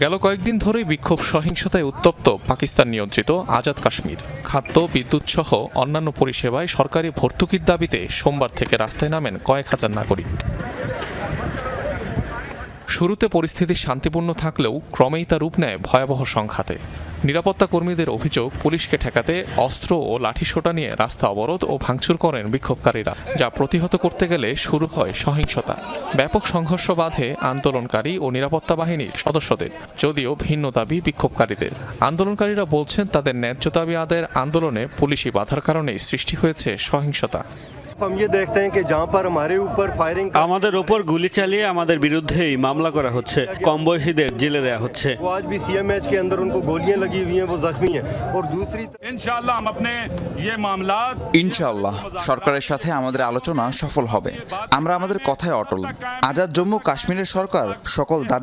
গেল কয়েকদিন ধরেই বিক্ষোভ সহিংসতায় উত্তপ্ত পাকিস্তান নিয়ন্ত্রিত আজাদ কাশ্মীর। খাদ্য, বিদ্যুৎ সহ অন্যান্য পরিষেবায় সরকারি ভর্তুকির দাবিতে সোমবার থেকে রাস্তায় নামেন কয়েক হাজার নাগরিক। শুরুতে পরিস্থিতি শান্তিপূর্ণ থাকলেও ক্রমেই তা রূপ নেয় ভয়াবহ সংঘাতে। নিরাপত্তা কর্মীদের অভিযোগ, পুলিশকে ঠেকাতে অস্ত্র ও লাঠিসোঁটা নিয়ে রাস্তা অবরোধ ও ভাঙচুর করেন বিক্ষোভকারীরা, যা প্রতিহত করতে গেলে শুরু হয় সহিংসতা। ব্যাপক সংঘর্ষ বাধে আন্দোলনকারী ও নিরাপত্তা বাহিনীর সদস্যদের, যদিও ভিন্ন দাবি বিক্ষোভকারীদের। আন্দোলনকারীরা বলছেন, তাদের ন্যায্য দাবি আদায়ের আন্দোলনে পুলিশি বাধার কারণেই সৃষ্টি হয়েছে সহিংসতা। हम ये देखते हैं कि जहाँ पर हमारे ऊपर फायरिंग আমাদের ওপর গুলি চালিয়ে আমাদের বিরুদ্ধেই মামলা করা হচ্ছে কম বয়সীদের জেলে দেওয়া হচ্ছে वो आज भी सीएमएच के अंदर उनको गोलियां लगी हुई हैं वो जख्मी हैं और दूसरी इंशाल्लाह हम अपने ये मामला ইনশাআল্লাহ সরকারের সাথে আমাদের আলোচনা সফল হবে আমরা আমাদের কথায় অটল আজাদ জম্মু কাশ্মীরের সরকার সকল দাবি